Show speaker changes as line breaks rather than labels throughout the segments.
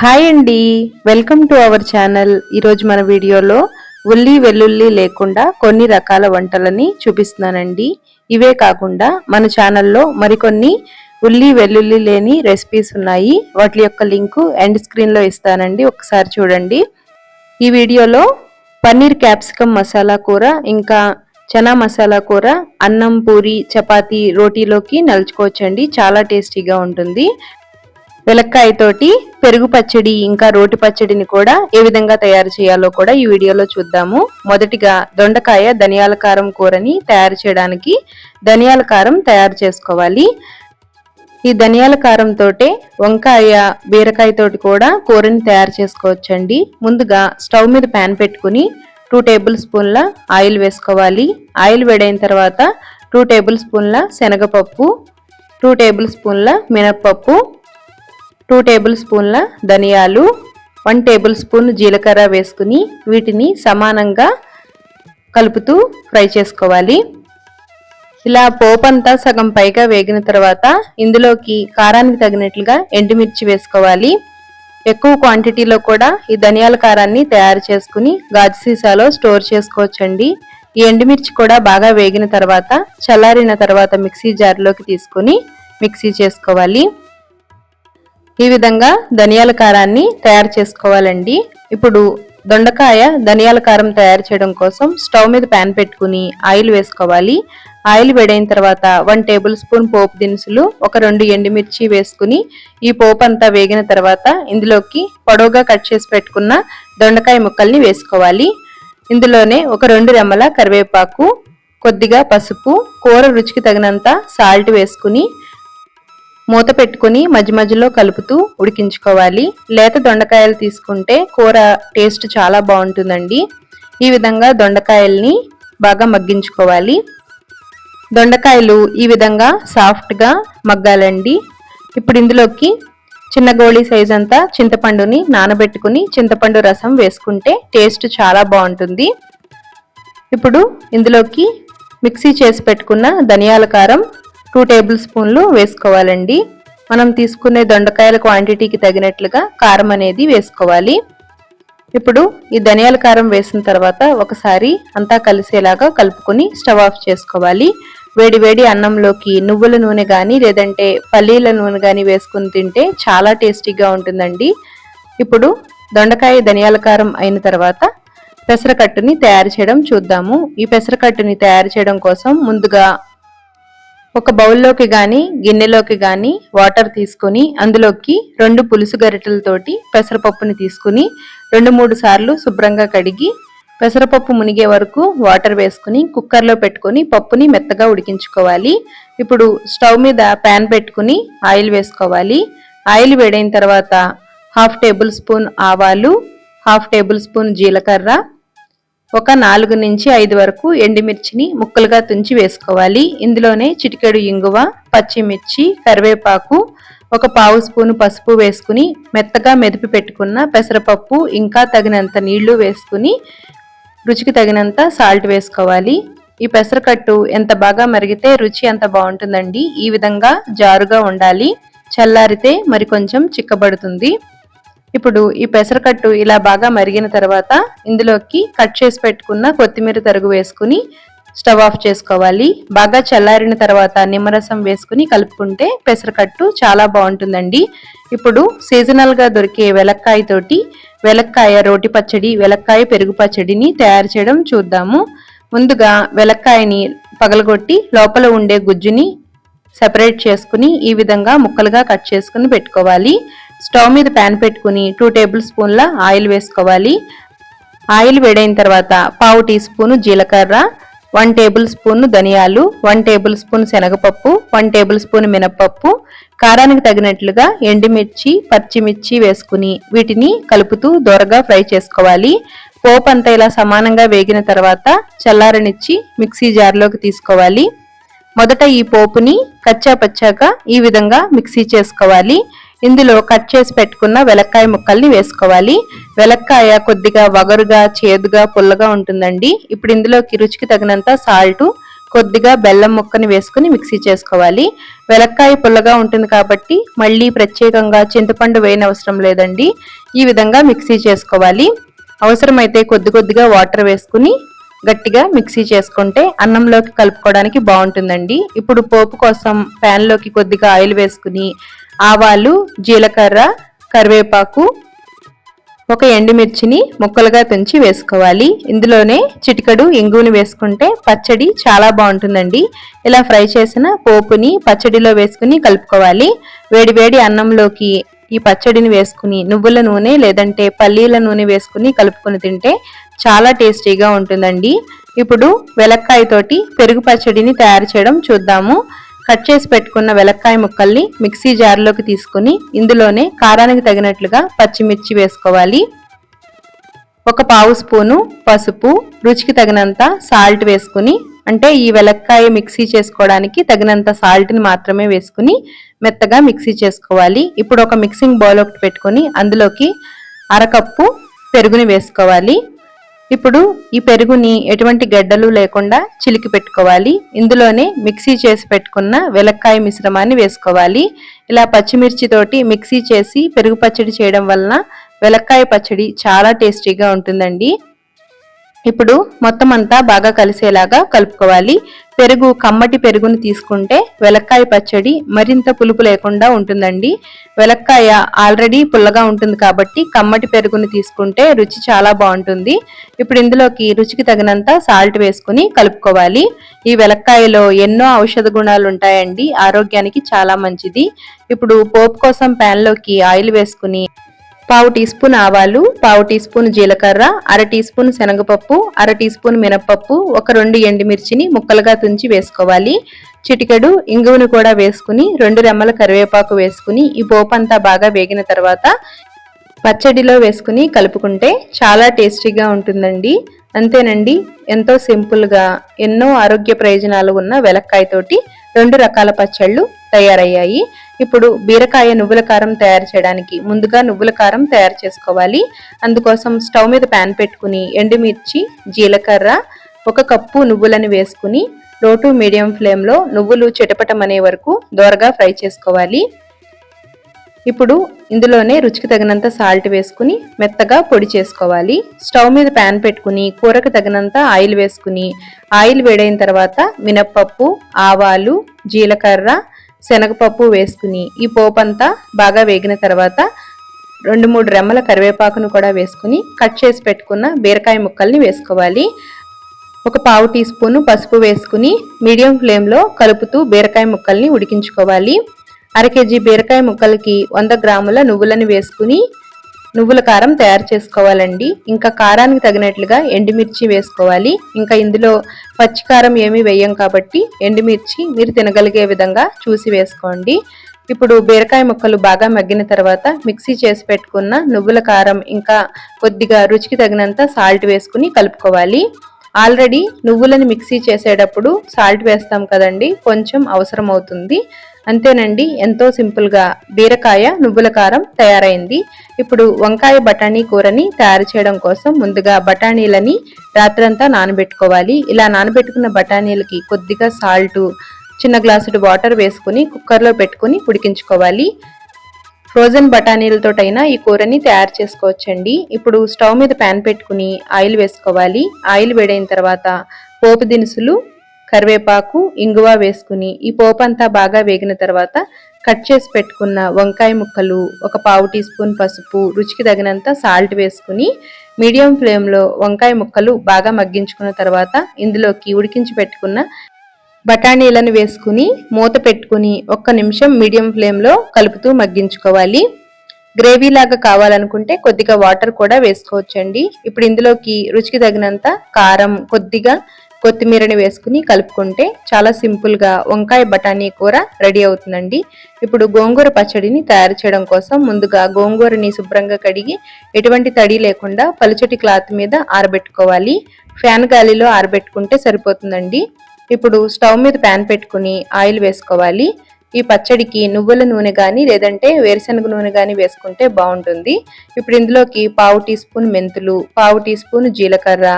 Hi అండి. Welcome to our channel. ఈరోజు మన వీడియోలో ఉల్లి వెల్లుల్లి లేకుండా కొన్ని రకాల వంటలని చూపిస్తున్నానండి. ఇవే కాకుండా మన ఛానల్లో మరికొన్ని ఉల్లి వెల్లుల్లి లేని రెసిపీస్ ఉన్నాయి. వాటి యొక్క లింకు ఎండ్ స్క్రీన్లో ఇస్తానండి. ఒకసారి చూడండి. ఈ వీడియోలో పన్నీర్ క్యాప్సికమ్ మసాలా కూర ఇంకా చనా మసాలా కూర అన్నం పూరి చపాతీ రోటీలోకి నలుచుకోవచ్చండి. చాలా టేస్టీగా ఉంటుంది. వెలక్కాయతోటి పెరుగు పచ్చడి ఇంకా రోటి పచ్చడిని కూడా ఏ విధంగా తయారు చేయాలో కూడా ఈ వీడియోలో చూద్దాము. మొదటిగా దొండకాయ ధనియాల కారం కూరని తయారు చేయడానికి ధనియాల కారం తయారు చేసుకోవాలి. ఈ ధనియాల కారంతోటే వంకాయ బీరకాయతోటి కూడా కూరని తయారు చేసుకోవచ్చండి. ముందుగా స్టవ్ మీద ప్యాన్ పెట్టుకుని టూ టేబుల్ స్పూన్ల ఆయిల్ వేసుకోవాలి. ఆయిల్ వేడైన తర్వాత టూ టేబుల్ స్పూన్ల శనగపప్పు టూ టేబుల్ స్పూన్ల మినప్పప్పు టూ టేబుల్ స్పూన్ల ధనియాలు వన్ టేబుల్ స్పూన్ జీలకర్ర వేసుకుని వీటిని సమానంగా కలుపుతూ ఫ్రై చేసుకోవాలి. ఇలా పోపంతా సగం పైగా వేగిన తర్వాత ఇందులోకి కారానికి తగినట్లుగా ఎండుమిర్చి వేసుకోవాలి. ఎక్కువ క్వాంటిటీలో కూడా ఈ ధనియాల కారాన్ని తయారు చేసుకుని గాజు సీసాలో స్టోర్ చేసుకోవచ్చండి. ఈ ఎండుమిర్చి కూడా బాగా వేగిన తర్వాత చల్లారిన తర్వాత మిక్సీ జార్లోకి తీసుకొని మిక్సీ చేసుకోవాలి. ఈ విధంగా ధనియాల కారాన్ని తయారు చేసుకోవాలండి. ఇప్పుడు దొండకాయ ధనియాల కారం తయారు చేయడం కోసం స్టవ్ మీద ప్యాన్ పెట్టుకుని ఆయిల్ వేసుకోవాలి. ఆయిల్ వేడైన తర్వాత వన్ టేబుల్ స్పూన్ పోపు దినుసులు ఒక రెండు ఎండుమిర్చి వేసుకుని ఈ పోపు అంతా వేగిన తర్వాత ఇందులోకి పొడవుగా కట్ చేసి పెట్టుకున్న దొండకాయ ముక్కల్ని వేసుకోవాలి. ఇందులోనే ఒక రెండు రెమ్మల కరివేపాకు కొద్దిగా పసుపు కూర రుచికి తగినంత సాల్ట్ వేసుకుని మూత పెట్టుకుని మధ్య మధ్యలో కలుపుతూ ఉడికించుకోవాలి. లేత దొండకాయలు తీసుకుంటే కూర టేస్ట్ చాలా బాగుంటుందండి. ఈ విధంగా దొండకాయల్ని బాగా మగ్గించుకోవాలి. దొండకాయలు ఈ విధంగా సాఫ్ట్గా మగ్గాలండి. ఇప్పుడు ఇందులోకి చిన్న గోళీ సైజ్ అంతా చింతపండుని నానబెట్టుకుని చింతపండు రసం వేసుకుంటే టేస్ట్ చాలా బాగుంటుంది. ఇప్పుడు ఇందులోకి మిక్సీ చేసి పెట్టుకున్న ధనియాల కారం టూ టేబుల్ స్పూన్లు వేసుకోవాలండి. మనం తీసుకునే దొండకాయల క్వాంటిటీకి తగినట్లుగా కారం అనేది వేసుకోవాలి. ఇప్పుడు ఈ ధనియాల కారం వేసిన తర్వాత ఒకసారి అంతా కలిసేలాగా కలుపుకొని స్టవ్ ఆఫ్ చేసుకోవాలి. వేడి వేడి అన్నంలోకి నువ్వుల నూనె కానీ లేదంటే పల్లీల నూనె కానీ వేసుకుని తింటే చాలా టేస్టీగా ఉంటుందండి. ఇప్పుడు దొండకాయ ధనియాల కారం అయిన తర్వాత పెసరకట్టుని తయారు చేయడం చూద్దాము. ఈ పెసరకట్టుని తయారు చేయడం కోసం ముందుగా ఒక బౌల్లోకి కానీ గిన్నెలోకి కానీ వాటర్ తీసుకొని అందులోకి రెండు పులుసు గరిటెలతోటి పెసరపప్పుని తీసుకుని రెండు మూడు సార్లు శుభ్రంగా కడిగి పెసరపప్పు మునిగే వరకు వాటర్ వేసుకుని కుక్కర్లో పెట్టుకుని పప్పుని మెత్తగా ఉడికించుకోవాలి. ఇప్పుడు స్టవ్ మీద ప్యాన్ పెట్టుకుని ఆయిల్ వేసుకోవాలి. ఆయిల్ వేడైన తర్వాత హాఫ్ టేబుల్ స్పూన్ ఆవాలు హాఫ్ టేబుల్ స్పూన్ జీలకర్ర ఒక నాలుగు నుంచి ఐదు వరకు ఎండుమిర్చిని ముక్కలుగా తుంచి వేసుకోవాలి. ఇందులోనే చిటికెడు ఇంగువ పచ్చిమిర్చి కరివేపాకు ఒక పావు స్పూను పసుపు వేసుకుని మెత్తగా మెదిపి పెట్టుకున్న పెసరపప్పు ఇంకా తగినంత నీళ్ళు వేసుకుని రుచికి తగినంత సాల్ట్ వేసుకోవాలి. ఈ పెసరకట్టు ఎంత బాగా మరిగితే రుచి అంత బాగుంటుందండి. ఈ విధంగా జారుగా ఉండాలి. చల్లారితే మరి కొంచెం చిక్కబడుతుంది. ఇప్పుడు ఈ పెసరకట్టు ఇలా బాగా మరిగిన తర్వాత ఇందులోకి కట్ చేసి పెట్టుకున్న కొత్తిమీర తరుగు వేసుకుని స్టవ్ ఆఫ్ చేసుకోవాలి. బాగా చల్లారిన తర్వాత నిమ్మరసం వేసుకుని కలుపుకుంటే పెసరకట్టు చాలా బాగుంటుందండి. ఇప్పుడు సీజనల్గా దొరికే వెలక్కాయతోటి వెలక్కాయ రోటి పచ్చడి వెలక్కాయ పెరుగు పచ్చడిని తయారు చేయడం చూద్దాము. ముందుగా వెలక్కాయని పగలగొట్టి లోపల ఉండే గుజ్జుని సెపరేట్ చేసుకుని ఈ విధంగా ముక్కలుగా కట్ చేసుకుని పెట్టుకోవాలి. స్టవ్ మీద ప్యాన్ పెట్టుకుని టూ టేబుల్ స్పూన్ల ఆయిల్ వేసుకోవాలి. ఆయిల్ వేడైన తర్వాత పావు టీ స్పూన్ జీలకర్ర వన్ టేబుల్ స్పూన్ ధనియాలు వన్ టేబుల్ స్పూన్ శనగపప్పు వన్ టేబుల్ స్పూన్ మినపప్పు కారానికి తగినట్లుగా ఎండుమిర్చి పచ్చిమిర్చి వేసుకుని వీటిని కలుపుతూ దోరగా ఫ్రై చేసుకోవాలి. పోపు అంతా ఇలా సమానంగా వేగిన తర్వాత చల్లారనిచ్చి మిక్సీ జార్లోకి తీసుకోవాలి. మొదట ఈ పోపుని కచ్చా పచ్చాక ఈ విధంగా మిక్సీ చేసుకోవాలి. ఇందులో కట్ చేసి పెట్టుకున్న వెలక్కాయ ముక్కల్ని వేసుకోవాలి. వెలక్కాయ కొద్దిగా వగరుగా చేదుగా పుల్లగా ఉంటుందండి. ఇప్పుడు ఇందులోకి రుచికి తగినంత సాల్ట్ కొద్దిగా బెల్లం ముక్కని వేసుకుని మిక్సీ చేసుకోవాలి. వెలక్కాయ పుల్లగా ఉంటుంది కాబట్టి మళ్ళీ ప్రత్యేకంగా చింతపండు వేయనవసరం లేదండి. ఈ విధంగా మిక్సీ చేసుకోవాలి. అవసరమైతే కొద్ది కొద్దిగా వాటర్ వేసుకుని గట్టిగా మిక్సీ చేసుకుంటే అన్నంలోకి కలుపుకోవడానికి బాగుంటుందండి. ఇప్పుడు పోపు కోసం ప్యాన్లోకి కొద్దిగా ఆయిల్ వేసుకుని ఆవాలు జీలకర్ర కరివేపాకు ఒక ఎండుమిర్చిని ముక్కలుగా తుంచి వేసుకోవాలి. ఇందులోనే చిటికడు ఇంగుని వేసుకుంటే పచ్చడి చాలా బాగుంటుందండి. ఇలా ఫ్రై చేసిన పోపుని పచ్చడిలో వేసుకుని కలుపుకోవాలి. వేడి వేడి అన్నంలోకి ఈ పచ్చడిని వేసుకుని నువ్వుల నూనె లేదంటే పల్లీల నూనె వేసుకుని కలుపుకొని తింటే చాలా టేస్టీగా ఉంటుందండి. ఇప్పుడు వెలక్కాయతోటి పెరుగు పచ్చడిని తయారు చేయడం చూద్దాము. కట్ చేసి పెట్టుకున్న వెలక్కాయ ముక్కల్ని మిక్సీ జార్లోకి తీసుకుని ఇందులోనే కారానికి తగినట్లుగా పచ్చిమిర్చి వేసుకోవాలి. ఒక పావు స్పూను పసుపు రుచికి తగినంత సాల్ట్ వేసుకుని అంటే ఈ వెలక్కాయ మిక్సీ చేసుకోవడానికి తగినంత సాల్ట్ని మాత్రమే వేసుకుని మెత్తగా మిక్సీ చేసుకోవాలి. ఇప్పుడు ఒక మిక్సింగ్ బౌల్ ఒకటి పెట్టుకొని అందులోకి అరకప్పు పెరుగుని వేసుకోవాలి. ఇప్పుడు ఈ పెరుగుని ఎటువంటి గడ్డలు లేకుండా చిలికి పెట్టుకోవాలి. ఇందులోనే మిక్సీ చేసి పెట్టుకున్న వెలక్కాయ మిశ్రమాన్ని వేసుకోవాలి. ఇలా పచ్చిమిర్చి తోటి మిక్సీ చేసి పెరుగు పచ్చడి చేయడం వలన వెలక్కాయ పచ్చడి చాలా టేస్టీగా ఉంటుందండి. ఇప్పుడు మొత్తం అంతా బాగా కలిసేలాగా కలుపుకోవాలి. పెరుగు కమ్మటి పెరుగును తీసుకుంటే వెలక్కాయ పచ్చడి మరింత పులుపు లేకుండా ఉంటుందండి. వెలక్కాయ ఆల్రెడీ పుల్లగా ఉంటుంది కాబట్టి కమ్మటి పెరుగును తీసుకుంటే రుచి చాలా బాగుంటుంది. ఇప్పుడు ఇందులోకి రుచికి తగినంత సాల్ట్ వేసుకుని కలుపుకోవాలి. ఈ వెలక్కాయలో ఎన్నో ఔషధ గుణాలు ఉంటాయండి. ఆరోగ్యానికి చాలా మంచిది. ఇప్పుడు పోపు కోసం ప్యాన్లోకి ఆయిల్ వేసుకుని పావు టీ స్పూన్ ఆవాలు పావు టీ స్పూన్ జీలకర్ర అర టీ స్పూన్ శనగపప్పు అర టీ స్పూన్ మినప్పప్పు ఒక రెండు ఎండుమిర్చిని ముక్కలుగా తుంచి వేసుకోవాలి. చిటికెడు ఇంగువను కూడా వేసుకుని రెండు రెమ్మల కరివేపాకు వేసుకుని ఈ పోపు అంతా బాగా వేగిన తర్వాత పచ్చడిలో వేసుకుని కలుపుకుంటే చాలా టేస్టీగా ఉంటుందండి. అంతేనండి ఎంతో సింపుల్గా ఎన్నో ఆరోగ్య ప్రయోజనాలు ఉన్న వెలక్కాయతోటి రెండు రకాల పచ్చళ్ళు తయారయ్యాయి. ఇప్పుడు బీరకాయ నువ్వుల కారం తయారు చేయడానికి ముందుగా నువ్వుల కారం తయారు చేసుకోవాలి. అందుకోసం స్టవ్ మీద ప్యాన్ పెట్టుకుని ఎండుమిర్చి జీలకర్ర ఒక కప్పు నువ్వులను వేసుకుని లో టు మీడియం ఫ్లేమ్లో నువ్వులు చిటపటమనే వరకు దోరగా ఫ్రై చేసుకోవాలి. ఇప్పుడు ఇందులోనే రుచికి తగినంత సాల్ట్ వేసుకుని మెత్తగా పొడి చేసుకోవాలి. స్టవ్ మీద ప్యాన్ పెట్టుకుని కూరకు తగినంత ఆయిల్ వేసుకుని ఆయిల్ వేడైన తర్వాత మినప్పప్పు ఆవాలు జీలకర్ర శనగపప్పు వేసుకుని ఈ పోపు అంతా బాగా వేగిన తర్వాత రెండు మూడు రెమ్మల కరివేపాకును కూడా వేసుకుని కట్ చేసి పెట్టుకున్న బీరకాయ ముక్కల్ని వేసుకోవాలి. ఒక పావు టీ స్పూను పసుపు వేసుకుని మీడియం ఫ్లేమ్లో కలుపుతూ బీరకాయ ముక్కల్ని ఉడికించుకోవాలి. అర కేజీ బీరకాయ ముక్కలకి వంద గ్రాముల నువ్వులను వేసుకుని నువ్వుల కారం తయారు చేసుకోవాలండి. ఇంకా కారానికి తగినట్లుగా ఎండుమిర్చి వేసుకోవాలి. ఇంకా ఇందులో పచ్చికారం ఏమీ వేయం కాబట్టి ఎండుమిర్చి మీరు తినగలిగే విధంగా చూసి వేసుకోండి. ఇప్పుడు బీరకాయ ముక్కలు బాగా మగ్గిన తర్వాత మిక్సీ చేసి పెట్టుకున్న నువ్వుల కారం ఇంకా కొద్దిగా రుచికి తగినంత సాల్ట్ వేసుకుని కలుపుకోవాలి. ఆల్రెడీ నువ్వులను మిక్సీ చేసేటప్పుడు సాల్ట్ వేస్తాం కదండి కొంచెం అవసరం అవుతుంది అంతేనండి ఎంతో సింపుల్గా బీరకాయ నువ్వుల కారం తయారైంది. ఇప్పుడు వంకాయ బఠానీ కూరని తయారు చేయడం కోసం ముందుగా బఠానీలని రాత్రంతా నానబెట్టుకోవాలి. ఇలా నానబెట్టుకున్న బఠానీలకి కొద్దిగా సాల్ట్ చిన్న గ్లాసుడు వాటర్ వేసుకుని కుక్కర్లో పెట్టుకుని ఉడికించుకోవాలి. ఫ్రోజన్ బఠానీలతోటైనా ఈ కూరని తయారు చేసుకోవచ్చండి. ఇప్పుడు స్టవ్ మీద ప్యాన్ పెట్టుకుని ఆయిల్ వేసుకోవాలి. ఆయిల్ వేడైన తర్వాత పోపు దినుసులు కరివేపాకు ఇంగువ వేసుకుని ఈ పోపు అంతా బాగా వేగిన తర్వాత కట్ చేసి పెట్టుకున్న వంకాయ ముక్కలు ఒక పావు టీ స్పూన్ పసుపు రుచికి తగినంత సాల్ట్ వేసుకుని మీడియం ఫ్లేమ్లో వంకాయ ముక్కలు బాగా మగ్గించుకున్న తర్వాత ఇందులోకి ఉడికించి పెట్టుకున్న బఠానీలను వేసుకుని మూత పెట్టుకుని ఒక్క నిమిషం మీడియం ఫ్లేమ్లో కలుపుతూ మగ్గించుకోవాలి. గ్రేవీ లాగా కావాలనుకుంటే కొద్దిగా వాటర్ కూడా వేసుకోవచ్చండి. ఇప్పుడు ఇందులోకి రుచికి తగినంత కారం కొద్దిగా కొత్తిమీరని వేసుకుని కలుపుకుంటే చాలా సింపుల్గా వంకాయ బఠానీ కూర రెడీ అవుతుందండి. ఇప్పుడు గోంగూర పచ్చడిని తయారు చేయడం కోసం ముందుగా గోంగూరని శుభ్రంగా కడిగి ఎటువంటి తడి లేకుండా పలుచటి క్లాత్ మీద ఆరబెట్టుకోవాలి. ఫ్యాన్ గాలిలో ఆరబెట్టుకుంటే సరిపోతుందండి. ఇప్పుడు స్టవ్ మీద ప్యాన్ పెట్టుకుని ఆయిల్ వేసుకోవాలి. ఈ పచ్చడికి నువ్వుల నూనె కానీ లేదంటే వేరుశనగ నూనె కానీ వేసుకుంటే బాగుంటుంది. ఇప్పుడు ఇందులోకి పావు టీ స్పూన్ మెంతులు పావు టీ స్పూన్ జీలకర్ర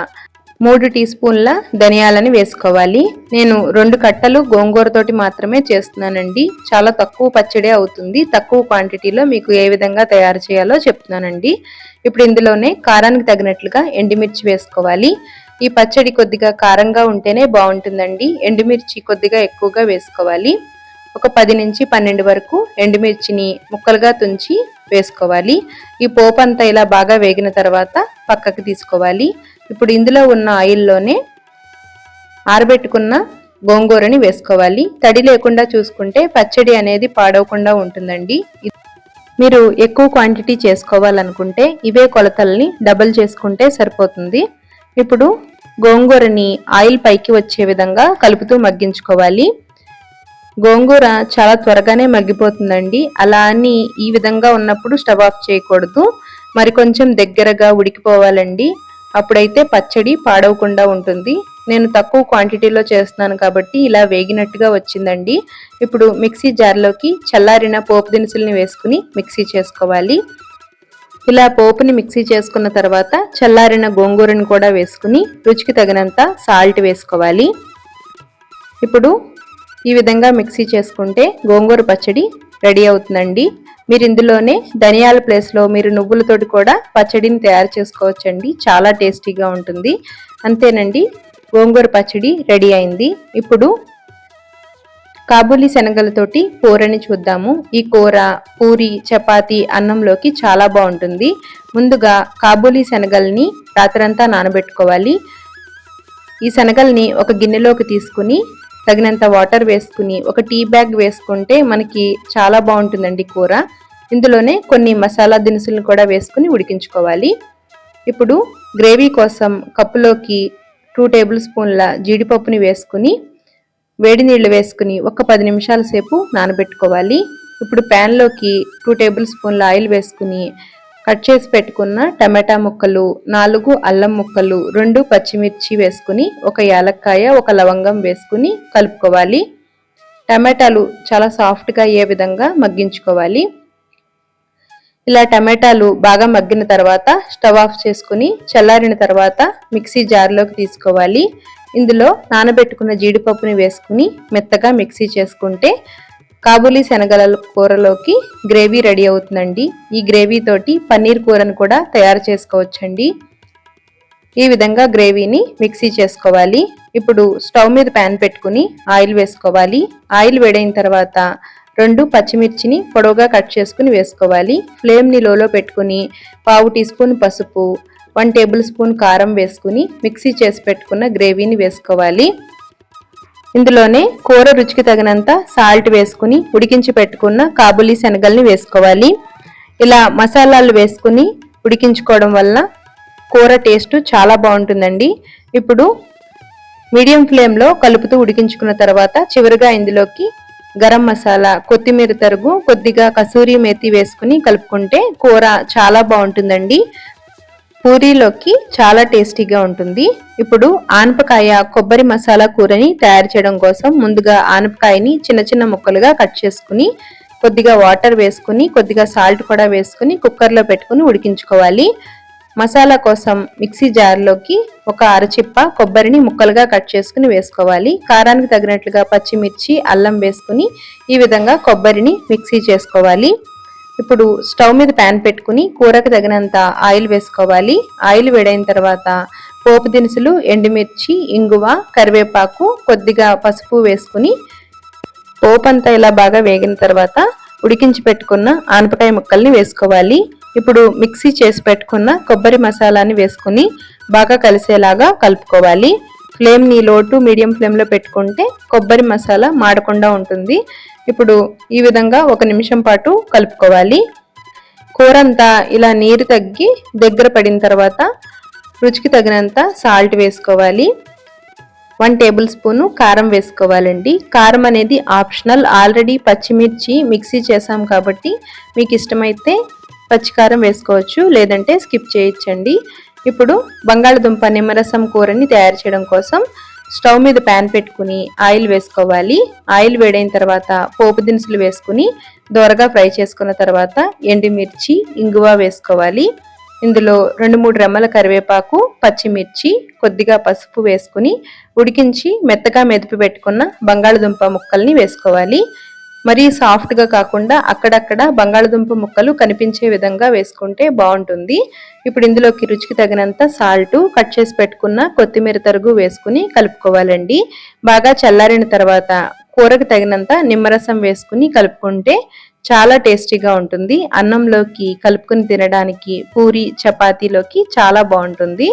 మూడు టీ స్పూన్ల ధనియాలని వేసుకోవాలి. నేను రెండు కట్టలు గోంగూరతోటి మాత్రమే చేస్తున్నానండి. చాలా తక్కువ పచ్చడి అవుతుంది. తక్కువ క్వాంటిటీలో మీకు ఏ విధంగా తయారు చేయాలో చెప్తున్నానండి. ఇప్పుడు ఇందులోనే కారానికి తగినట్లుగా ఎండుమిర్చి వేసుకోవాలి. ఈ పచ్చడి కొద్దిగా కారంగా ఉంటేనే బాగుంటుందండి. ఎండుమిర్చి కొద్దిగా ఎక్కువగా వేసుకోవాలి. ఒక పది నుంచి పన్నెండు వరకు ఎండుమిర్చిని ముక్కలుగా తుంచి వేసుకోవాలి. ఈ పోపు అంతా ఇలా బాగా వేగిన తర్వాత పక్కకి తీసుకోవాలి. ఇప్పుడు ఇందులో ఉన్న ఆయిల్లోనే ఆరబెట్టుకున్న గోంగూరని వేసుకోవాలి. తడి లేకుండా చూసుకుంటే పచ్చడి అనేది పాడవకుండా ఉంటుందండి. మీరు ఎక్కువ క్వాంటిటీ చేసుకోవాలనుకుంటే ఇవే కొలతల్ని డబల్ చేసుకుంటే సరిపోతుంది. ఇప్పుడు గోంగూరని ఆయిల్ పైకి వచ్చే విధంగా కలుపుతూ మగ్గించుకోవాలి. గోంగూర చాలా త్వరగానే మగ్గిపోతుందండి. అలా అని ఈ విధంగా ఉన్నప్పుడు స్టవ్ ఆఫ్ చేయకూడదు. మరి కొంచెం దగ్గరగా ఉడికిపోవాలండి. అప్పుడైతే పచ్చడి పాడవకుండా ఉంటుంది. నేను తక్కువ క్వాంటిటీలో చేస్తున్నాను కాబట్టి ఇలా వేగినట్టుగా వచ్చిందండి. ఇప్పుడు మిక్సీ జార్లోకి చల్లారిన పోపు దినుసుల్ని వేసుకుని మిక్సీ చేసుకోవాలి. ఇలా పోపుని మిక్సీ చేసుకున్న తర్వాత చల్లారిన గోంగూరని కూడా వేసుకుని రుచికి తగినంత సాల్ట్ వేసుకోవాలి. ఇప్పుడు ఈ విధంగా మిక్సీ చేసుకుంటే గోంగూర పచ్చడి రెడీ అవుతుందండి. మీరు ఇందులోనే ధనియాల ప్లేస్లో మీరు నువ్వులతోటి కూడా పచ్చడిని తయారు చేసుకోవచ్చండి. చాలా టేస్టీగా ఉంటుంది. అంతేనండి గోంగూర పచ్చడి రెడీ అయింది. ఇప్పుడు కాబూలీ శనగలతోటి కూరని చూద్దాము. ఈ కూర పూరి చపాతి అన్నంలోకి చాలా బాగుంటుంది. ముందుగా కాబూలీ శనగల్ని రాత్రంతా నానబెట్టుకోవాలి. ఈ శనగల్ని ఒక గిన్నెలోకి తీసుకుని తగినంత వాటర్ వేసుకుని ఒక టీ బ్యాగ్ వేసుకుంటే మనకి చాలా బాగుంటుందండి కూర. ఇందులోనే కొన్ని మసాలా దినుసులను కూడా వేసుకుని ఉడికించుకోవాలి. ఇప్పుడు గ్రేవీ కోసం కప్పులోకి టూ టేబుల్ స్పూన్ల జీడిపప్పుని వేసుకుని వేడి నీళ్ళు వేసుకుని ఒక పది నిమిషాల సేపు నానబెట్టుకోవాలి. ఇప్పుడు ప్యాన్లోకి టూ టేబుల్ స్పూన్ల ఆయిల్ వేసుకుని కట్ చేసి పెట్టుకున్న టమాటా ముక్కలు నాలుగు అల్లం ముక్కలు రెండు పచ్చిమిర్చి వేసుకుని ఒక యాలక్కాయ ఒక లవంగం వేసుకుని కలుపుకోవాలి. టమాటాలు చాలా సాఫ్ట్గా అయ్యే విధంగా మగ్గించుకోవాలి. ఇలా టమాటాలు బాగా మగ్గిన తర్వాత స్టవ్ ఆఫ్ చేసుకుని చల్లారిన తర్వాత మిక్సీ జార్లోకి తీసుకోవాలి. ఇందులో నానబెట్టుకున్న జీడిపప్పుని వేసుకుని మెత్తగా మిక్సీ చేసుకుంటే కాబూలీ శనగల కూరలోకి గ్రేవీ రెడీ అవుతుందండి. ఈ గ్రేవీ తోటి పన్నీర్ కూరను కూడా తయారు చేసుకోవచ్చండి. ఈ విధంగా గ్రేవీని మిక్సీ చేసుకోవాలి. ఇప్పుడు స్టవ్ మీద ప్యాన్ పెట్టుకుని ఆయిల్ వేసుకోవాలి. ఆయిల్ వేడైన తర్వాత రెండు పచ్చిమిర్చిని పొడవుగా కట్ చేసుకుని వేసుకోవాలి. ఫ్లేమ్ని లోలో పెట్టుకుని పావు టీ స్పూన్ పసుపు వన్ టేబుల్ స్పూన్ కారం వేసుకుని మిక్సీ చేసి పెట్టుకున్న గ్రేవీని వేసుకోవాలి. ఇందులోనే కూర రుచికి తగినంత సాల్ట్ వేసుకుని ఉడికించి పెట్టుకున్న కాబులీ శనగల్ని వేసుకోవాలి. ఇలా మసాలాలు వేసుకుని ఉడికించుకోవడం వల్ల కూర టేస్ట్ చాలా బాగుంటుందండి. ఇప్పుడు మీడియం ఫ్లేమ్లో కలుపుతూ ఉడికించుకున్న తర్వాత చివరిగా ఇందులోకి గరం మసాలా కొత్తిమీర తరుగు కొద్దిగా కసూరి మేతి వేసుకుని కలుపుకుంటే కూర చాలా బాగుంటుందండి. పూరీలోకి చాలా టేస్టీగా ఉంటుంది. ఇప్పుడు ఆనపకాయ కొబ్బరి మసాలా కూరని తయారు చేయడం కోసం ముందుగా ఆనపకాయని చిన్న చిన్న ముక్కలుగా కట్ చేసుకుని కొద్దిగా వాటర్ వేసుకుని కొద్దిగా సాల్ట్ కూడా వేసుకుని కుక్కర్లో పెట్టుకుని ఉడికించుకోవాలి. మసాలా కోసం మిక్సీ జార్లోకి ఒక అరచిప్ప కొబ్బరిని ముక్కలుగా కట్ చేసుకుని వేసుకోవాలి. కారానికి తగినట్లుగా పచ్చిమిర్చి అల్లం వేసుకుని ఈ విధంగా కొబ్బరిని మిక్సీ చేసుకోవాలి. ఇప్పుడు స్టవ్ మీద ప్యాన్ పెట్టుకుని కూరకు తగినంత ఆయిల్ వేసుకోవాలి. ఆయిల్ వేడైన తర్వాత పోపు దినుసులు ఎండుమిర్చి ఇంగువ కరివేపాకు కొద్దిగా పసుపు వేసుకుని పోపు అంతా ఇలా బాగా వేగిన తర్వాత ఉడికించి పెట్టుకున్న ఆనపకాయ ముక్కల్ని వేసుకోవాలి. ఇప్పుడు మిక్సీ చేసి పెట్టుకున్న కొబ్బరి మసాలాని వేసుకుని బాగా కలిసేలాగా కలుపుకోవాలి. ఫ్లేమ్ని లో టు మీడియం ఫ్లేమ్లో పెట్టుకుంటే కొబ్బరి మసాలా మాడకుండా ఉంటుంది. ఇప్పుడు ఈ విధంగా ఒక నిమిషం పాటు కలుపుకోవాలి. కూర అంతా ఇలా నీరు తగ్గి దగ్గర పడిన తర్వాత రుచికి తగినంత సాల్ట్ వేసుకోవాలి. వన్ టేబుల్ స్పూను కారం వేసుకోవాలండి. కారం అనేది ఆప్షనల్. ఆల్రెడీ పచ్చిమిర్చి మిక్సీ చేసాం కాబట్టి మీకు ఇష్టమైతే పచ్చికారం వేసుకోవచ్చు లేదంటే స్కిప్ చేయొచ్చండి. ఇప్పుడు బంగాళదుంప నిమ్మరసం కూరని తయారు చేయడం కోసం స్టవ్ మీద ప్యాన్ పెట్టుకుని ఆయిల్ వేసుకోవాలి. ఆయిల్ వేడైన తర్వాత పోపు దినుసులు వేసుకుని దోరగా ఫ్రై చేసుకున్న తర్వాత ఎండుమిర్చి ఇంగువ వేసుకోవాలి. ఇందులో రెండు మూడు రెమ్మల కరివేపాకు పచ్చిమిర్చి కొద్దిగా పసుపు వేసుకుని ఉడికించి మెత్తగా మెదిపి పెట్టుకున్న బంగాళదుంప ముక్కల్ని వేసుకోవాలి. మరీ సాఫ్ట్గా కాకుండా అక్కడక్కడ బంగాళదుంప ముక్కలు కనిపించే విధంగా వేసుకుంటే బాగుంటుంది. ఇప్పుడు ఇందులోకి రుచికి తగినంత సాల్ట్ కట్ చేసి పెట్టుకున్న కొత్తిమీర తరుగు వేసుకుని కలుపుకోవాలండి. బాగా చల్లారిన తర్వాత కూరకు తగినంత నిమ్మరసం వేసుకుని కలుపుకుంటే చాలా టేస్టీగా ఉంటుంది. అన్నంలోకి కలుపుకుని తినడానికి పూరి చపాతీలోకి చాలా బాగుంటుంది.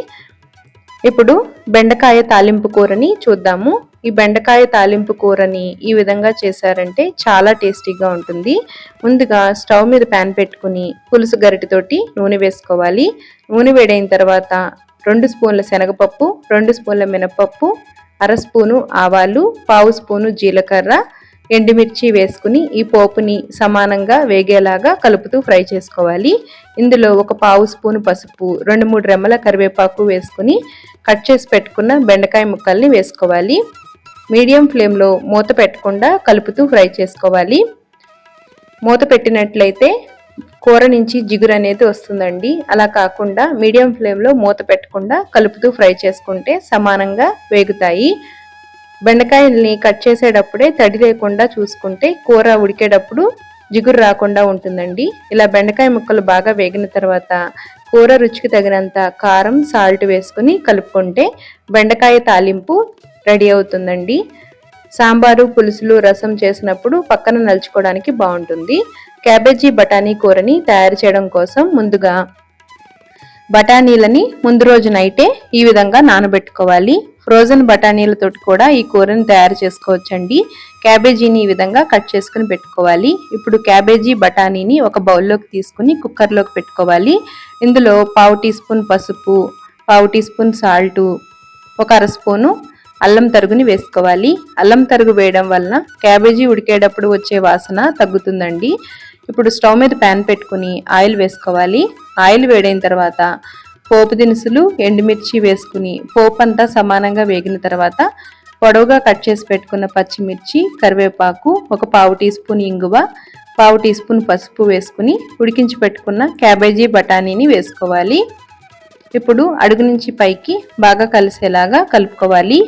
ఇప్పుడు బెండకాయ తాలింపు కూరని చూద్దాము. ఈ బెండకాయ తాలింపు కూరని ఈ విధంగా చేశారంటే చాలా టేస్టీగా ఉంటుంది. ముందుగా స్టవ్ మీద ప్యాన్ పెట్టుకుని పులుసు గరిటెతోటి నూనె వేసుకోవాలి. నూనె వేడైన తర్వాత రెండు స్పూన్ల శనగపప్పు రెండు స్పూన్ల మినపప్పు అర స్పూను ఆవాలు పావు స్పూను జీలకర్ర ఎండుమిర్చి వేసుకుని ఈ పోపుని సమానంగా వేగేలాగా కలుపుతూ ఫ్రై చేసుకోవాలి. ఇందులో ఒక పావు స్పూను పసుపు రెండు మూడు రెమ్మల కరివేపాకు వేసుకుని కట్ చేసి పెట్టుకున్న బెండకాయ ముక్కల్ని వేసుకోవాలి. మీడియం ఫ్లేమ్లో మూత పెట్టకుండా కలుపుతూ ఫ్రై చేసుకోవాలి. మూత పెట్టినట్లయితే కూర నుంచి జిగురు అనేది వస్తుందండి. అలా కాకుండా మీడియం ఫ్లేమ్లో మూత పెట్టకుండా కలుపుతూ ఫ్రై చేసుకుంటే సమానంగా వేగుతాయి. బెండకాయల్ని కట్ చేసేటప్పుడే తడి లేకుండా చూసుకుంటే కూర ఉడికేటప్పుడు జిగురు రాకుండా ఉంటుందండి. ఇలా బెండకాయ ముక్కలు బాగా వేగిన తర్వాత కూర రుచికి తగినంత కారం సాల్ట్ వేసుకుని కలుపుకుంటే బెండకాయ తాలింపు రెడీ అవుతుందండి. సాంబారు పులుసులు రసం చేసినప్పుడు పక్కన నలుచుకోవడానికి బాగుంటుంది. క్యాబేజీ బఠానీ కూరని తయారు చేయడం కోసం ముందుగా బఠానీలని ముందు రోజు నైటే ఈ విధంగా నానబెట్టుకోవాలి. ఫ్రోజన్ బఠానీలతో కూడా ఈ కూరని తయారు చేసుకోవచ్చండి. క్యాబేజీని ఈ విధంగా కట్ చేసుకుని పెట్టుకోవాలి. ఇప్పుడు క్యాబేజీ బఠానీని ఒక బౌల్లోకి తీసుకుని కుక్కర్లోకి పెట్టుకోవాలి. ఇందులో పావు టీ స్పూన్ పసుపు పావు టీ స్పూన్ సాల్టు ఒక అర స్పూను అల్లం తరుగుని వేసుకోవాలి. అల్లం తరుగు వేయడం వలన క్యాబేజీ ఉడికేటప్పుడు వచ్చే వాసన తగ్గుతుందండి. ఇప్పుడు స్టవ్ మీద ప్యాన్ పెట్టుకుని ఆయిల్ వేసుకోవాలి. ఆయిల్ వేడైన తర్వాత పోపు దినుసులు ఎండుమిర్చి వేసుకుని పోపు అంతా సమానంగా వేగిన తర్వాత పొడవుగా కట్ చేసి పెట్టుకున్న పచ్చిమిర్చి కరివేపాకు ఒక పావు టీ స్పూన్ ఇంగువ పావు టీ స్పూన్ పసుపు వేసుకుని ఉడికించి పెట్టుకున్న క్యాబేజీ బఠానీని వేసుకోవాలి. ఇప్పుడు అడుగు నుంచి పైకి బాగా కలిసేలాగా కలుపుకోవాలి.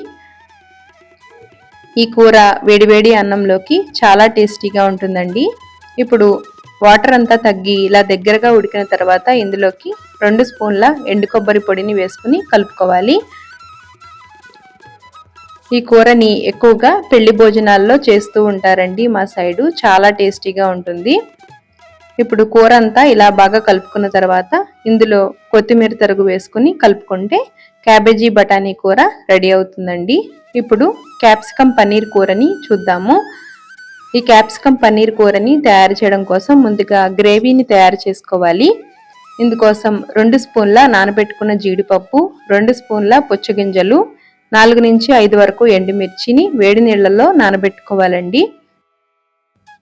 ఈ కూర వేడివేడి అన్నంలోకి చాలా టేస్టీగా ఉంటుందండి. ఇప్పుడు వాటర్ అంతా తగ్గి ఇలా దగ్గరగా ఉడికిన తర్వాత ఇందులోకి రెండు స్పూన్ల ఎండు కొబ్బరి పొడిని వేసుకుని కలుపుకోవాలి. ఈ కూరని ఎక్కువగా పెళ్ళి భోజనాల్లో చేస్తూ ఉంటారండి మా సైడు. చాలా టేస్టీగా ఉంటుంది. ఇప్పుడు కూర అంతా ఇలా బాగా కలుపుకున్న తర్వాత ఇందులో కొత్తిమీర తరుగు వేసుకుని కలుపుకుంటే క్యాబేజీ బఠానీ కూర రెడీ అవుతుందండి. ఇప్పుడు క్యాప్సికమ్ పన్నీర్ కూరని చూద్దాము. ఈ క్యాప్సికమ్ పన్నీర్ కూరని తయారు చేయడం కోసం ముందుగా గ్రేవీని తయారు చేసుకోవాలి. ఇందుకోసం రెండు స్పూన్ల నానబెట్టుకున్న జీడిపప్పు రెండు స్పూన్ల పుచ్చగింజలు నాలుగు నుంచి ఐదు వరకు ఎండుమిర్చిని వేడి నీళ్ళలో నానబెట్టుకోవాలండి.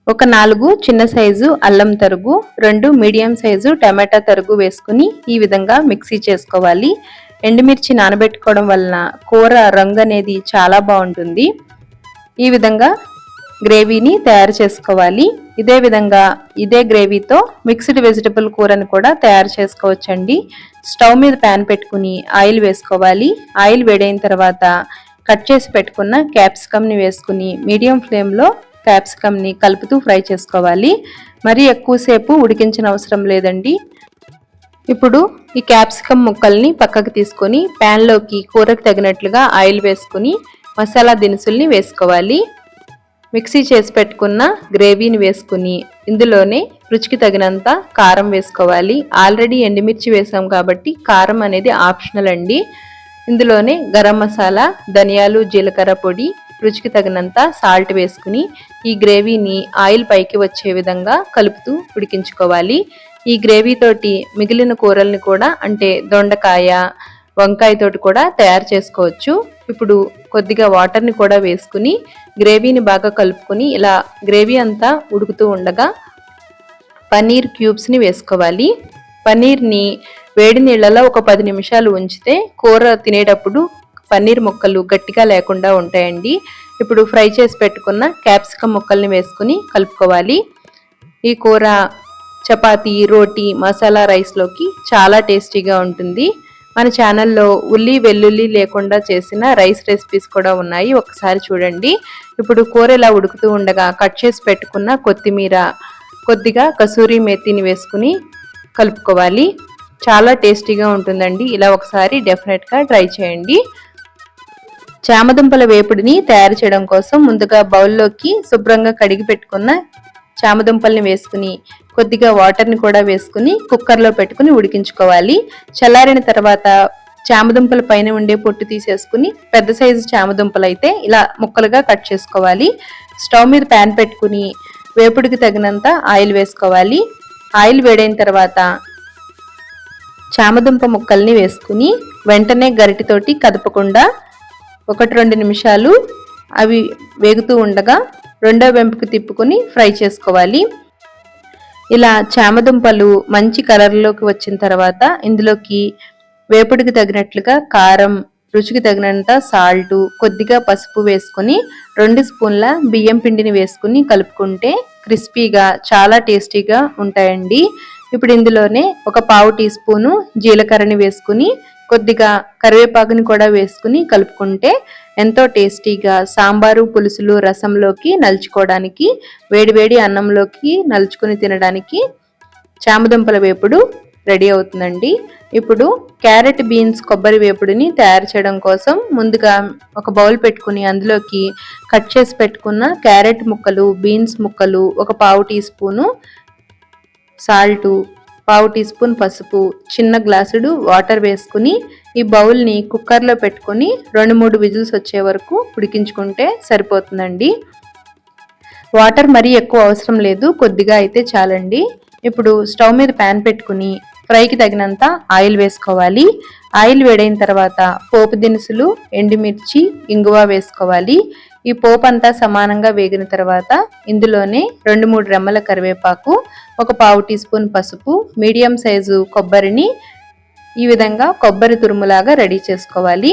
ఒక నాలుగు చిన్న సైజు అల్లం తరుగు రెండు మీడియం సైజు టమాటా తరుగు వేసుకుని ఈ విధంగా మిక్సీ చేసుకోవాలి. ఎండుమిర్చి నానబెట్టుకోవడం వలన కూర రంగు అనేది చాలా బాగుంటుంది. ఈ విధంగా గ్రేవీని తయారు చేసుకోవాలి. ఇదే విధంగా ఇదే గ్రేవీతో మిక్స్డ్ వెజిటబుల్ కూరని కూడా తయారు చేసుకోవచ్చండి. స్టవ్ మీద ప్యాన్ పెట్టుకుని ఆయిల్ వేసుకోవాలి. ఆయిల్ వేడైన తర్వాత కట్ చేసి పెట్టుకున్న క్యాప్సికమ్ని వేసుకుని మీడియం ఫ్లేమ్లో క్యాప్సికమ్ని కలుపుతూ ఫ్రై చేసుకోవాలి. మరి ఎక్కువసేపు ఉడికించిన అవసరం లేదండి. ఇప్పుడు ఈ క్యాప్సికమ్ ముక్కల్ని పక్కకు తీసుకొని ప్యాన్లోకి కూరకు తగినట్లుగా ఆయిల్ వేసుకుని మసాలా దినుసుల్ని వేసుకోవాలి. మిక్సీ చేసి పెట్టుకున్న గ్రేవీని వేసుకుని ఇందులోనే రుచికి తగినంత కారం వేసుకోవాలి. ఆల్రెడీ ఎండుమిర్చి వేసాం కాబట్టి కారం అనేది ఆప్షనల్ అండి. ఇందులోనే గరం మసాలా ధనియాలు జీలకర్ర పొడి రుచికి తగినంత సాల్ట్ వేసుకుని ఈ గ్రేవీని ఆయిల్ పైకి వచ్చే విధంగా కలుపుతూ ఉడికించుకోవాలి. ఈ గ్రేవీ తోటి మిగిలిన కూరల్ని కూడా అంటే దొండకాయ వంకాయ తోటి కూడా తయారు చేసుకోవచ్చు. ఇప్పుడు కొద్దిగా వాటర్ని కూడా వేసుకుని గ్రేవీని బాగా కలుపుకొని ఇలా గ్రేవీ అంతా ఉడుకుతూ ఉండగా పన్నీర్ క్యూబ్స్ని వేసుకోవాలి. పన్నీర్ని వేడి నీళ్ళలో ఒక పది నిమిషాలు ఉంచితే కూర తినేటప్పుడు పన్నీర్ ముక్కలు గట్టిగా లేకుండా ఉంటాయండి. ఇప్పుడు ఫ్రై చేసి పెట్టుకున్న క్యాప్సికమ్ ముక్కల్ని వేసుకుని కలుపుకోవాలి. ఈ కూర చపాతీ రోటీ మసాలా రైస్లోకి చాలా టేస్టీగా ఉంటుంది. మన ఛానల్లో ఉల్లి వెల్లుల్లి లేకుండా చేసిన రైస్ రెసిపీస్ కూడా ఉన్నాయి. ఒకసారి చూడండి. ఇప్పుడు కూర ఇలా ఉడుకుతూ ఉండగా కట్ చేసి పెట్టుకున్న కొత్తిమీర కొద్దిగా కసూరి మెత్తిని వేసుకుని కలుపుకోవాలి. చాలా టేస్టీగా ఉంటుందండి. ఇలా ఒకసారి డెఫినెట్గా ట్రై చేయండి. చామదుంపల వేపుడిని తయారు చేయడం కోసం ముందుగా బౌల్లోకి శుభ్రంగా కడిగి పెట్టుకున్న చామదుంపల్ని వేసుకుని కొద్దిగా వాటర్ని కూడా వేసుకుని కుక్కర్లో పెట్టుకుని ఉడికించుకోవాలి. చల్లారిన తర్వాత చామదుంపల పైన ఉండే పొట్టు తీసేసుకుని పెద్ద సైజు చామదుంపలు అయితే ఇలా ముక్కలుగా కట్ చేసుకోవాలి. స్టవ్ మీద ప్యాన్ పెట్టుకుని వేపుడికి తగినంత ఆయిల్ వేసుకోవాలి. ఆయిల్ వేడైన తర్వాత చామదుంప ముక్కల్ని వేసుకుని వెంటనే గరిటితోటి కదపకుండా ఒకటి రెండు నిమిషాలు అవి వేగుతూ ఉండగా రెండో వెంపుకు తిప్పుకొని ఫ్రై చేసుకోవాలి. ఇలా చామదుంపలు మంచి కలర్లోకి వచ్చిన తర్వాత ఇందులోకి వేపుడికి తగినట్లుగా కారం రుచికి తగినంత సాల్ట్ కొద్దిగా పసుపు వేసుకొని రెండు స్పూన్ల బియ్యం పిండిని వేసుకుని కలుపుకుంటే క్రిస్పీగా చాలా టేస్టీగా ఉంటాయండి. ఇప్పుడు ఇందులోనే ఒక పావు టీ స్పూను జీలకర్రని వేసుకుని కొద్దిగా కరివేపాకుని కూడా వేసుకుని కలుపుకుంటే ఎంతో టేస్టీగా సాంబారు పులుసులు రసంలోకి నలుచుకోవడానికి వేడివేడి అన్నంలోకి నలుచుకుని తినడానికి చామదుంపల వేపుడు రెడీ అవుతుందండి. ఇప్పుడు క్యారెట్ బీన్స్ కొబ్బరి వేపుడిని తయారు చేయడం కోసం ముందుగా ఒక బౌల్ పెట్టుకుని అందులోకి కట్ చేసి పెట్టుకున్న క్యారెట్ ముక్కలు బీన్స్ ముక్కలు ఒక పావు టీ స్పూను సాల్టు పావు టీ స్పూన్ పసుపు చిన్న గ్లాసుడు వాటర్ వేసుకుని ఈ బౌల్ని కుక్కర్లో పెట్టుకొని రెండు మూడు విజిల్స్ వచ్చే వరకు ఉడికించుకుంటే సరిపోతుందండి. వాటర్ మరీ ఎక్కువ అవసరం లేదు కొద్దిగా అయితే చాలండి. ఇప్పుడు స్టవ్ మీద ప్యాన్ పెట్టుకుని ఫ్రైకి తగినంత ఆయిల్ వేసుకోవాలి. ఆయిల్ వేడైన తర్వాత పోపు దినుసులు ఎండుమిర్చి ఇంగువ వేసుకోవాలి. ఈ పోపు అంతా సమానంగా వేగిన తర్వాత ఇందులోనే రెండు మూడు రెమ్మల కరివేపాకు ఒక పావు టీ స్పూన్ పసుపు మీడియం సైజు కొబ్బరిని ఈ విధంగా కొబ్బరి తురుములాగా రెడీ చేసుకోవాలి.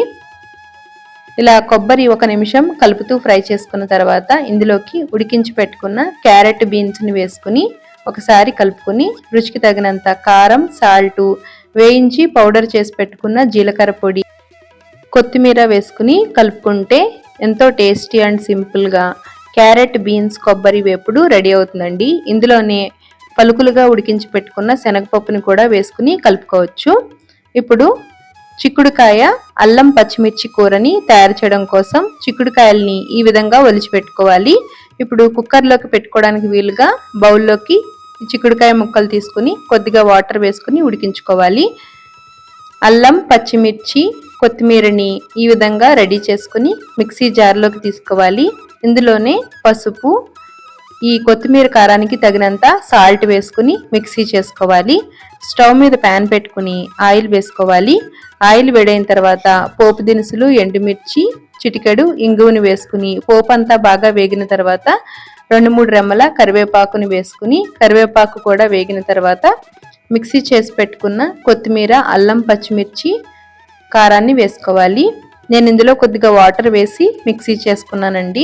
ఇలా కొబ్బరి ఒక నిమిషం కలుపుతూ ఫ్రై చేసుకున్న తర్వాత ఇందులోకి ఉడికించి పెట్టుకున్న క్యారెట్ బీన్స్ని వేసుకుని ఒకసారి కలుపుకొని రుచికి తగినంత కారం సాల్టు వేయించి పౌడర్ చేసి పెట్టుకున్న జీలకర్ర పొడి కొత్తిమీర వేసుకుని కలుపుకుంటే ఎంతో టేస్టీ అండ్ సింపుల్గా క్యారెట్ బీన్స్ కొబ్బరి వేపుడు రెడీ అవుతుందండి. ఇందులోనే పలుకులుగా ఉడికించి పెట్టుకున్న శనగపప్పుని కూడా వేసుకుని కలుపుకోవచ్చు. ఇప్పుడు చిక్కుడుకాయ అల్లం పచ్చిమిర్చి కూరని తయారు చేయడం కోసం చిక్కుడుకాయల్ని ఈ విధంగా ఒలిచిపెట్టుకోవాలి ఇప్పుడు కుక్కర్లోకి పెట్టుకోవడానికి వీలుగా బౌల్లోకి చిక్కుడుకాయ ముక్కలు తీసుకుని కొద్దిగా వాటర్ వేసుకుని ఉడికించుకోవాలి. అల్లం పచ్చిమిర్చి కొత్తిమీరని ఈ విధంగా రెడీ చేసుకుని మిక్సీ జార్లోకి తీసుకోవాలి. ఇందులోనే పసుపు ఈ కొత్తిమీర కారానికి తగినంత సాల్ట్ వేసుకుని మిక్సీ చేసుకోవాలి. స్టవ్ మీద ప్యాన్ పెట్టుకుని ఆయిల్ వేసుకోవాలి. ఆయిల్ వేడైన తర్వాత పోపు దినుసులు ఎండుమిర్చి చిటికెడు ఇంగువని వేసుకుని పోపు అంతా బాగా వేగిన తర్వాత రెండు మూడు రెమ్మల కరివేపాకుని వేసుకుని కరివేపాకు కూడా వేగిన తర్వాత మిక్సీ చేసి పెట్టుకున్న కొత్తిమీర అల్లం పచ్చిమిర్చి కారాన్ని వేసుకోవాలి. నేను ఇందులో కొద్దిగా వాటర్ వేసి మిక్సీ చేసుకున్నానండి.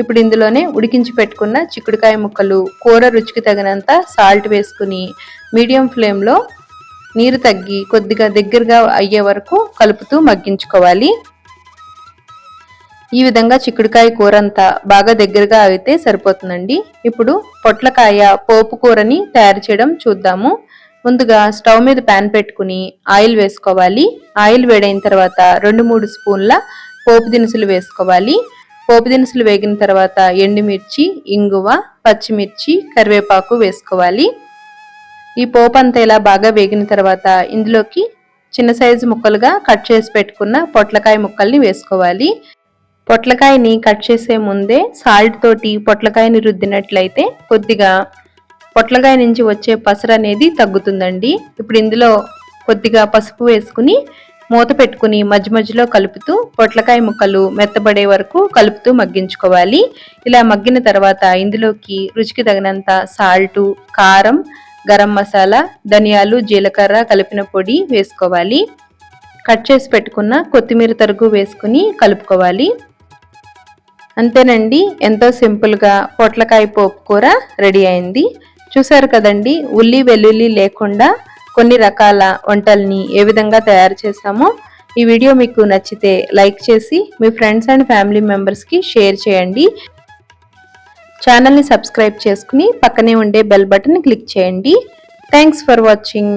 ఇప్పుడు ఇందులోనే ఉడికించి పెట్టుకున్న చిక్కుడుకాయ ముక్కలు కూర రుచికి తగినంత సాల్ట్ వేసుకుని మీడియం ఫ్లేమ్లో నీరు తగ్గి కొద్దిగా దగ్గరగా అయ్యే వరకు కలుపుతూ మగ్గించుకోవాలి. ఈ విధంగా చిక్కుడుకాయ కూర అంతా బాగా దగ్గరగా అయితే సరిపోతుందండి. ఇప్పుడు పొట్లకాయ పోపు కూరని తయారు చేయడం చూద్దాము. ముందుగా స్టవ్ మీద ప్యాన్ పెట్టుకుని ఆయిల్ వేసుకోవాలి. ఆయిల్ వేడైన తర్వాత రెండు మూడు స్పూన్ల పోపు దినుసులు వేసుకోవాలి. పోపు దినుసులు వేగిన తర్వాత ఎండుమిర్చి ఇంగువ పచ్చిమిర్చి కరివేపాకు వేసుకోవాలి. ఈ పోపు అంతా ఇలా బాగా వేగిన తర్వాత ఇందులోకి చిన్న సైజు ముక్కలుగా కట్ చేసి పెట్టుకున్న పొట్లకాయ ముక్కల్ని వేసుకోవాలి. పొట్లకాయని కట్ చేసే ముందే సాల్ట్ తోటి పొట్లకాయని రుద్దినట్లయితే కొద్దిగా పొట్లకాయ నుంచి వచ్చే పసరు అనేది తగ్గుతుందండి. ఇప్పుడు ఇందులో కొద్దిగా పసుపు వేసుకుని మూత పెట్టుకుని మధ్య మధ్యలో కలుపుతూ పొట్లకాయ ముక్కలు మెత్తబడే వరకు కలుపుతూ మగ్గించుకోవాలి. ఇలా మగ్గిన తర్వాత ఇందులోకి రుచికి తగినంత సాల్టు కారం గరం మసాలా ధనియాలు జీలకర్ర కలిపిన పొడి వేసుకోవాలి. కట్ చేసి పెట్టుకున్న కొత్తిమీర తరుగు వేసుకుని కలుపుకోవాలి. అంతేనండి ఎంతో సింపుల్గా పొట్లకాయ పోపు కూర రెడీ అయింది. చూసారు కదండి ఉల్లి వెల్లుల్లి లేకుండా కొన్ని రకాల వంటల్ని ఏ విధంగా తయారు చేస్తామో ఈ వీడియో మీకు నచ్చితే లైక్ చేసి మీ ఫ్రెండ్స్ అండ్ ఫ్యామిలీ మెంబర్స్కి షేర్ చేయండి. ఛానల్ని సబ్స్క్రైబ్ చేసుకుని పక్కనే ఉండే బెల్ బటన్ క్లిక్ చేయండి. Thanks for watching.